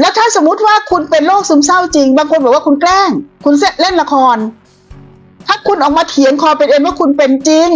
แล้วถ้าสมมติว่าคุณเป็นโรคซึมเศร้าจริง บางคนบอกว่าคุณแกล้ง คุณเล่นละคร ถ้าคุณออกมาเถียงคอเป็นเอ็นว่าคุณเป็นจริง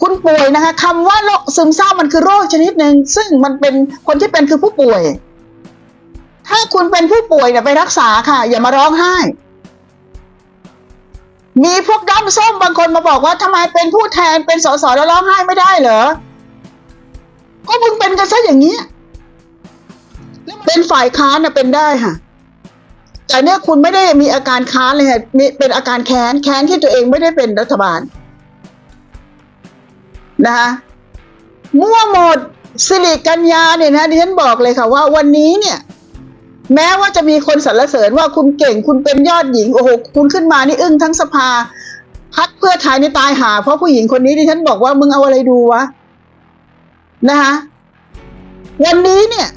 คุณป่วยนะคะคำว่าโรคซึมเศร้ามันคือโรคชนิดหนึ่งซึ่งมันเป็นคนที่เป็นคือผู้ป่วย ถ้าคุณเป็นผู้ป่วยเนี่ยไปรักษาค่ะ อย่ามาร้องไห้ มีพวกด้อมส้มบางคนมาบอกว่าทำไมเป็นผู้แทนเป็นสสแล้วร้องไห้ไม่ได้เหรอก็มึงเป็นกันซะอย่างนี้ เป็นฝ่ายค้านนะเป็นได้ค่ะ แต่เนี่ยคุณไม่ได้มีอาการค้านเลยค่ะมีเป็นอาการแค้นแค้นที่ตัวเองไม่ได้เป็นรัฐบาลนะคะมั่วหมดสิริกัญญาเนี่ยนะดิฉันบอกเลยค่ะว่าวันนี้เนี่ย แม้ว่าจะมีคนสรรเสริญว่าคุณเก่งคุณเป็นยอดหญิงโอ้โหคุณขึ้นมานี่อึ้งทั้งสภาพักเพื่อไทยนี่ตายหา เพราะผู้หญิงคนนี้ดิฉันบอกว่ามึงเอาอะไรดูวะนะคะวันนี้เนี่ย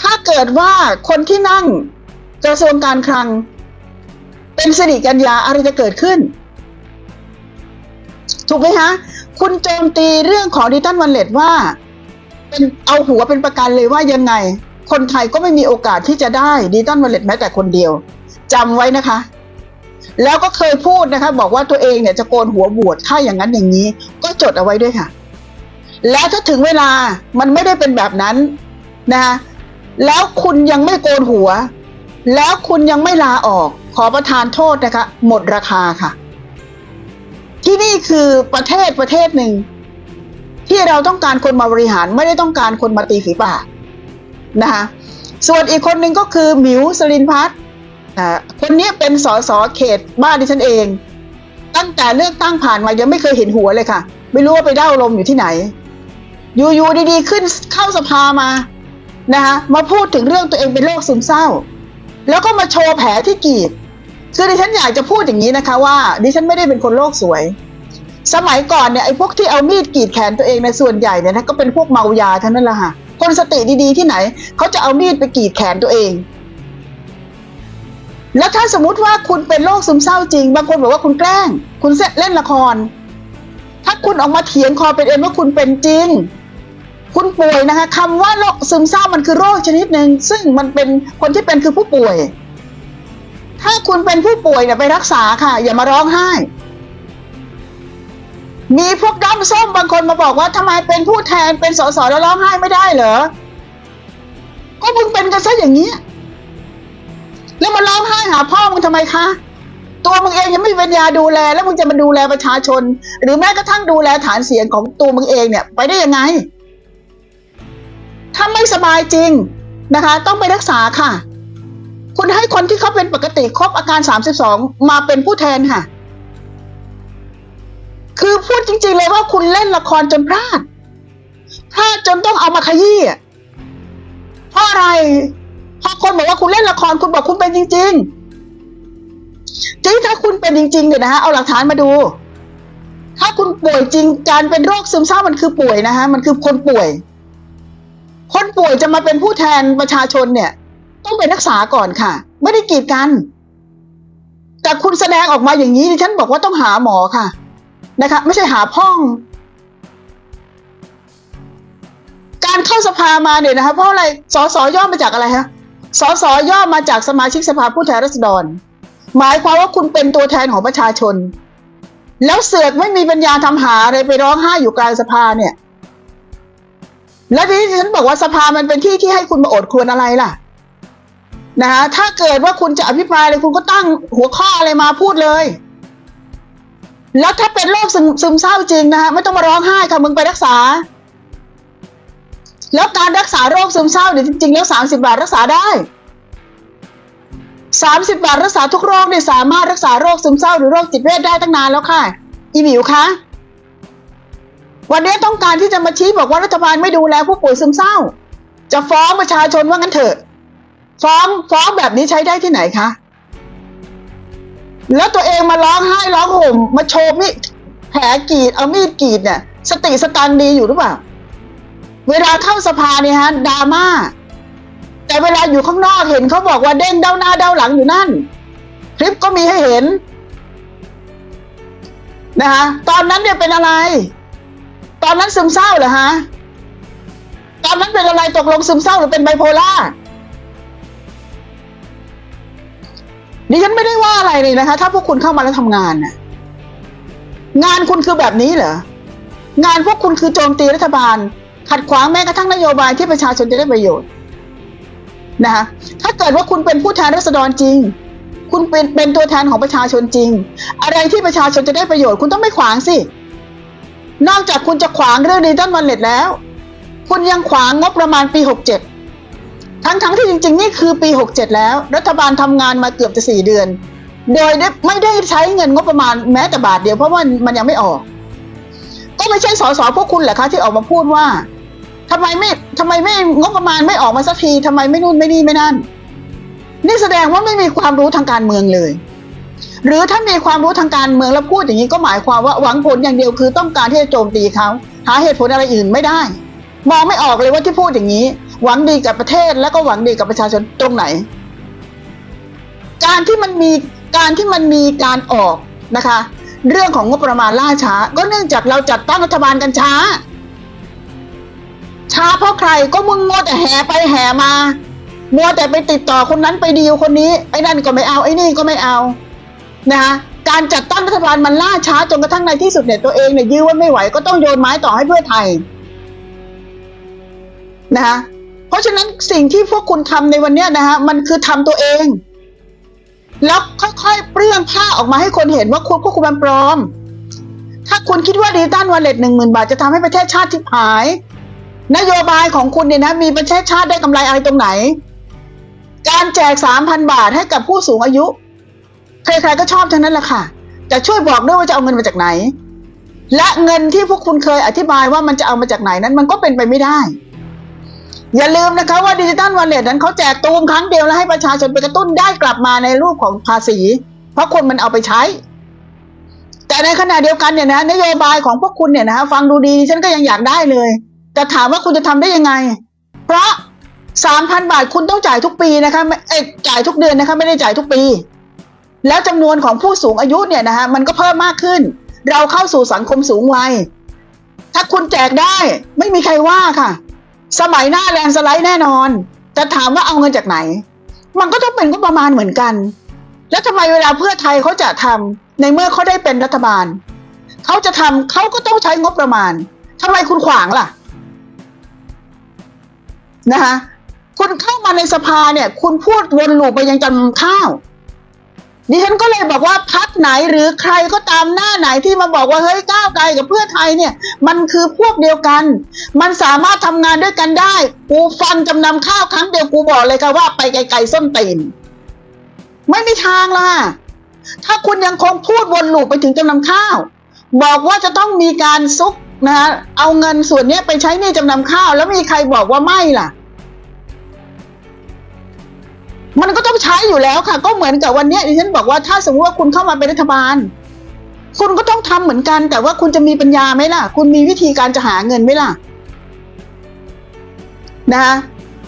ถ้าเกิดว่าคนที่นั่งกระทรวงการคลัง เป็นสิริกัญญาอะไรจะเกิดขึ้น ถูกไหมคะคุณโจมตีเรื่องของดิจิตัลวันเลตว่า เป็นเอาหัวเป็นประกันเลยว่ายังไง คนไทยก็ไม่มีโอกาสที่จะได้ดิจิตัลวันเลตแม้แต่คนเดียวจำไว้นะคะ แล้วก็เคยพูดนะคะ บอกว่าตัวเองเนี่ยจะโกนหัวบวชถ้าอย่างนั้นอย่างนี้ ก็จดเอาไว้ด้วยค่ะ แล้วถ้าถึงเวลามันไม่ได้เป็นแบบนั้นนะคะ แล้วคุณยังไม่โกนหัว แล้วคุณยังไม่ลาออก ขอประทานโทษนะคะ หมดราคาค่ะ ที่นี่คือประเทศประเทศหนึ่ง ที่เราต้องการคนมาบริหารไม่ได้ต้องการคนมาตีฝีปากนะคะส่วนอีกคนหนึ่งก็คือหมิวสลินพัฒน์คนนี้เป็นสสเขตบ้านดิฉันเอง ตั้งแต่เลือกตั้งผ่านมายังไม่เคยเห็นหัวเลยค่ะ ไม่รู้ว่าไปเด้าลมอยู่ที่ไหน อยู่ๆดีๆ ขึ้นเข้าสภามา นะคะมาพูดถึงเรื่องตัวเองเป็นโรคซึมเศร้า แล้วก็มาโชว์แผลที่กรีดคือดิฉันอยากจะพูดอย่างนี้นะคะว่าดิฉันไม่ได้เป็นคนโลกสวย สมัยก่อนเนี่ยไอ้พวกที่เอามีดกรีดแขนตัวเองในส่วนใหญ่เนี่ยนะก็เป็นพวกเมายาทั้งนั้นแหละค่ะคนสติดีๆที่ไหนเขาจะเอามีดไปกรีดแขนตัวเอง แล้วถ้าสมมติว่าคุณเป็นโรคซึมเศร้าจริง บางคนบอกว่าคุณแกล้ง คุณเล่นละคร ถ้าคุณออกมาเถียงคอเป็นเอ็นว่าคุณเป็นจริง คุณป่วยนะคะคำว่าโรคซึมเศร้ามันคือโรคชนิดหนึ่งซึ่งมันเป็นคนที่เป็นคือผู้ป่วย ถ้าคุณเป็นผู้ป่วยเนี่ยไปรักษาค่ะ อย่ามาร้องไห้ มีพวกด้อมส้มบางคนมาบอกว่าทำไมเป็นผู้แทนเป็นสสแล้วร้องไห้ไม่ได้เหรอก็มึงเป็นกันซะอย่างนี้แล้วมาร้องไห้หาพ่อมึงทำไมคะตัวมึงเองยังไม่มีปัญญาดูแล แล้วมึงจะมาดูแลประชาชน หรือแม้กระทั่งดูแลฐานเสียงของตัวมึงเองเนี่ย ไปได้ยังไง ถ้าไม่สบายจริงนะคะ ต้องไปรักษาค่ะ คุณให้คนที่เขาเป็นปกติครบอาการ 32 มาเป็นผู้แทนค่ะ คือพูดจริง ๆ เลยว่าคุณเล่นละครจนพลาดพลาดจนต้องเอามาขยี้เพราะอะไรพอคนบอกว่าคุณเล่นละครคุณบอกคุณเป็นจริง ๆจริงถ้าคุณเป็นจริงๆเนี่ยนะฮะเอาหลักฐานมาดู ถ้าคุณป่วยจริงการเป็นโรคซึมเศร้ามันคือป่วยนะฮะมันคือคนป่วย คนป่วยจะมาเป็นผู้แทนประชาชนเนี่ย ต้องไปรักษาก่อนค่ะ ไม่ได้กีดกัน แต่คุณแสดงออกมาอย่างนี้ดิฉันบอกว่าต้องหาหมอค่ะ นะคะ ไม่ใช่หาพ่อง การเข้าสภามาเนี่ยนะคะเพราะอะไรสสย่อมาจากอะไรฮะสสย่อมาจากสมาชิกสภาผู้แทนราษฎร หมายความว่าคุณเป็นตัวแทนของประชาชน แล้วเสือกไม่มีปัญญาทำหาอะไรไปร้องไห้อยู่กลางสภาเนี่ย แล้วทีนี้ฉันบอกว่าสภามันเป็นที่ที่ให้คุณมาอดควรอะไรล่ะนะคะถ้าเกิดว่าคุณจะอภิปรายเลยคุณก็ตั้งหัวข้ออะไรมาพูดเลย แล้วถ้าเป็นโรคซึมซึมเศร้าจริงนะคะไม่ต้องมาร้องไห้ค่ะมึงไปรักษา แล้วการรักษาโรคซึมเศร้าเนี่ยจริงๆแล้วสามสิบาทรักษาได้สามสิบาทรักษาทุกโรคเนี่ยสามารถรักษาโรคซึมเศร้าหรือโรคจิตเวชได้ตั้งนานแล้วค่ะ อีหมิวคะ วันนี้ต้องการที่จะมาชี้บอกว่ารัฐบาลไม่ดูแลผู้ป่วยซึมเศร้า จะฟ้องประชาชนว่างั้นเถอะฟ้องฟ้องแบบนี้ใช้ได้ที่ไหนคะแล้วตัวเองมาร้องไห้ร้องห่มมาโชว์มีแผลกรีดเอามีดกรีดเนี่ย สติสตังดีอยู่หรือเปล่า เวลาเข้าสภาเนี่ยฮะดราม่าแต่เวลาอยู่ข้างนอกเห็นเขาบอกว่าเด้งเด้าหน้าเด้าหลังอยู่นั่น คลิปก็มีให้เห็นนะคะตอนนั้นเนี่ยเป็นอะไร ตอนนั้นซึมเศร้าเหรอฮะ ตอนนั้นเป็นอะไรตกลงซึมเศร้าหรือเป็นไบโพล่าดิฉันไม่ได้ว่าอะไรเลยนะคะ ถ้าพวกคุณเข้ามาแล้วทำงานน่ะ งานคุณคือแบบนี้เหรอ งานพวกคุณคือโจมตีรัฐบาล ขัดขวางแม้กระทั่งนโยบายที่ประชาชนจะได้ประโยชน์นะคะถ้าเกิดว่าคุณเป็นผู้แทนรัษฎรจริง คุณเป็นเป็นตัวแทนของประชาชนจริง อะไรที่ประชาชนจะได้ประโยชน์ คุณต้องไม่ขวางสิ นอกจากคุณจะขวางเรื่องดิจิตอลวอลเล็ตแล้ว คุณยังขวางงบประมาณปี 67 ทั้งทั้งที่จริง ๆ นี่คือปี 67 แล้ว รัฐบาลทำงานมาเกือบจะสี่เดือน โดยไม่ได้ใช้เงินงบประมาณแม้แต่บาทเดียวเพราะว่ามันยังไม่ออก ก็ไม่ใช่สสพวกคุณเหรอคะที่ออกมาพูดว่าทำไมไม่ทำไมไม่งบประมาณไม่ออกมาสักทีทำไมไม่นู่นไม่นี่ไม่นั่น นี่แสดงว่าไม่มีความรู้ทางการเมืองเลย หรือถ้ามีความรู้ทางการเมืองแล้วพูดอย่างนี้ก็หมายความว่าหวังผลอย่างเดียวคือต้องการที่จะโจมตีเขาหาเหตุผลอะไรอื่นไม่ได้ มองไม่ออกเลยว่าที่พูดอย่างนี้ หวังดีกับประเทศแล้วก็หวังดีกับประชาชนตรงไหน การที่มันมีการที่มันมีการออกนะคะ เรื่องของงบประมาณล่าช้า ก็เนื่องจากเราจัดตั้งรัฐบาลกันช้า ช้าเพราะใครก็มึงมัวแต่แห่ไปแห่มามัวแต่ไปติดต่อคนนั้นไปดีลคนนี้ไอ้นั่นก็ไม่เอาไอ้นี่ก็ไม่เอา นะคะการจัดตั้งรัฐบาลมันล่าช้าจนกระทั่งในที่สุดเนี่ยตัวเองเนี่ยยื้อว่าไม่ไหวก็ต้องโยนไม้ต่อให้เพื่อไทยนะคะเพราะฉะนั้นสิ่งที่พวกคุณทำในวันเนี้ยนะคะมันคือทำตัวเอง แล้วค่อยๆเปลื้องผ้าออกมาให้คนเห็นว่าคุณพวกคุณมันปลอม ถ้าคุณคิดว่าดิจิตอลวอลเล็ตหนึ่งหมื่นบาทจะทำให้ประเทศชาติที่หาย นโยบายของคุณเนี่ยนะมีประเทศชาติได้กำไรอะไรตรงไหน การแจกสามพันบาทให้กับผู้สูงอายุ ใครๆก็ชอบทั้งนั้นแหละค่ะแต่ช่วยบอกด้วยว่าจะเอาเงินมาจากไหน และเงินที่พวกคุณเคยอธิบายว่ามันจะเอามาจากไหนนั้นมันก็เป็นไปไม่ได้ อย่าลืมนะคะว่าดิจิตอลวอลเล็ตนั้นเขาแจกตูมครั้งเดียวแล้วให้ประชาชนไปกระตุ้นได้กลับมาในรูปของภาษี เพราะคนมันเอาไปใช้ แต่ในขณะเดียวกันเนี่ยนะนโยบายของพวกคุณเนี่ยนะฟังดูดีฉันก็ยังอยากได้เลย แต่ถามว่าคุณจะทำได้ยังไง เพราะสามพันบาทคุณต้องจ่ายทุกปีนะคะไม่เอจ่ายทุกเดือนนะคะไม่ได้จ่ายทุกปี แล้วจำนวนของผู้สูงอายุเนี่ยนะคะมันก็เพิ่มมากขึ้น เราเข้าสู่สังคมสูงวัย ถ้าคุณแจกได้ไม่มีใครว่าค่ะ สมัยหน้าแลนสไลด์แน่นอน จะถามว่าเอาเงินจากไหน มันก็ต้องเป็นงบประมาณเหมือนกัน แล้วทำไมเวลาเพื่อไทยเขาจะทำในเมื่อเขาได้เป็นรัฐบาลเขาจะทำเขาก็ต้องใช้งบประมาณทำไมคุณขวางล่ะนะคะคุณเข้ามาในสภาเนี่ย คุณพูดวนลูปไปยังจำข้าว ดิฉันก็เลยบอกว่าพักไหนหรือใครก็ตามหน้าไหนที่มาบอกว่าเฮ้ยก้าวไกลกับเพื่อไทยเนี่ย มันคือพวกเดียวกัน มันสามารถทำงานด้วยกันได้ กูฟังจำนำข้าวครั้งเดียวกูบอกเลยค่ะว่าไปไกลๆส้นตีนไม่มีทางล่ะ ถ้าคุณยังคงพูดวนลูปไปถึงจำนำข้าว บอกว่าจะต้องมีการซุกนะฮะเอาเงินส่วนนี้ไปใช้หนี่จำนำข้าว แล้วมีใครบอกว่าไม่ล่ะ มันก็ต้องใช้อยู่แล้วค่ะ ก็เหมือนกับวันนี้ดิฉันบอกว่าถ้าสมมติว่าคุณเข้ามาเป็นรัฐบาล คุณก็ต้องทำเหมือนกัน แต่ว่าคุณจะมีปัญญาไหมล่ะ คุณมีวิธีการจะหาเงินไหมล่ะ นะคะ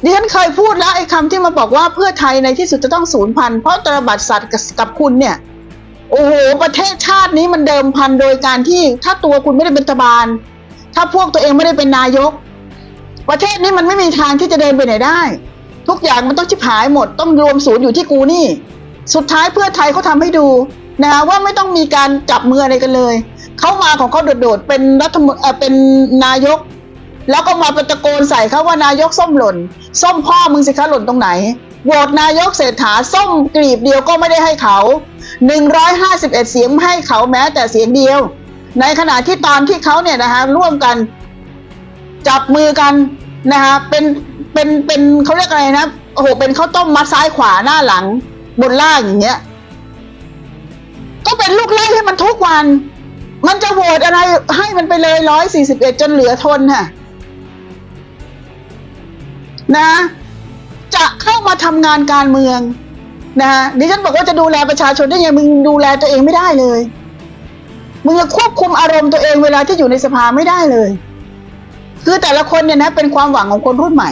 ดิฉันเคยพูดแล้วไอ้คำที่มาบอกว่าเพื่อไทยในที่สุดจะต้องสูญพันธุ์เพราะตระบัดสัตว์กับคุณเนี่ย โอ้โหประเทศชาตินี้มันเดิมพันโดยการที่ถ้าตัวคุณไม่ได้เป็นรัฐบาล ถ้าพวกตัวเองไม่ได้เป็นนายก ประเทศนี้มันไม่มีทางที่จะเดินไปไหนได้ ทุกอย่างมันต้องชิบหายหมด ต้องรวมศูนย์อยู่ที่กูนี่ สุดท้ายเพื่อไทยเขาทำให้ดูนะว่าไม่ต้องมีการจับมืออะไรกันเลย เขามาของเขาโดดๆเป็นรัฐมนเอ่อเป็นนายก แล้วก็มาตะโกนใส่เขาว่านายกส้มหล่น ส้มพ่อมึงสิคะหล่นตรงไหนโหวตนายกเศรษฐาส้มกรีบเดียวก็ไม่ได้ให้เขา 151 เสียงให้เขาแม้แต่เสียงเดียว ในขณะที่ตอนที่เขาเนี่ยนะคะร่วมกัน จับมือกันนะคะเป็น เป็นเป็นเขาเรียกอะไรนะโอ้โหเป็นข้าวต้มมัดซ้ายขวาหน้าหลัง บนล่างอย่างเงี้ย ก็เป็นลูกไล่ให้มันทุกวัน มันจะโหวตอะไรให้มันไปเลยร้อยสี่สิบเอ็ดจนเหลือทนค่ะนะจะเข้ามาทำงานการเมืองนะดิฉันบอกว่าจะดูแลประชาชนได้ยังไงมึงดูแลตัวเองไม่ได้เลย มึงจะควบคุมอารมณ์ตัวเองเวลาที่อยู่ในสภาไม่ได้เลย คือแต่ละคนเนี่ยนะ เป็นความหวังของคนรุ่นใหม่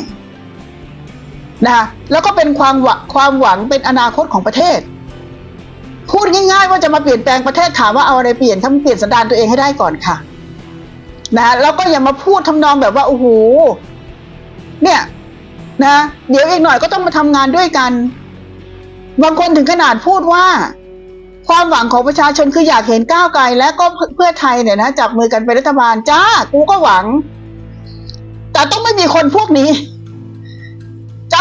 นะแล้วก็เป็นความหวังความหวังเป็นอนาคตของประเทศ พูดง่าย ๆ ว่าจะมาเปลี่ยนแปลงประเทศถามว่าเอาอะไรเปลี่ยนถ้าเปลี่ยนสันดานตัวเองให้ได้ก่อนค่ะนะแล้วก็อย่ามาพูดทำนองแบบว่าโอ้โหเนี่ยนะเดี๋ยวอีกหน่อยก็ต้องมาทำงานด้วยกัน บางคนถึงขนาดพูดว่า ความหวังของประชาชนคืออยากเห็นก้าวไกล และก็เพื่อไทยเนี่ยนะจับมือกันเป็นรัฐบาลจ้ากูก็หวัง แต่ต้องไม่มีคนพวกนี้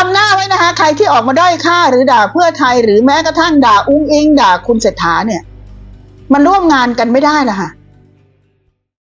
ำหน้าไว้นะคะ ใครที่ออกมาด้อยค่าหรือด่าเพื่อไทยหรือแม้กระทั่งด่าอุ้งอิงด่าคุณเศรษฐาเนี่ย มันร่วมงานกันไม่ได้ละค่ะ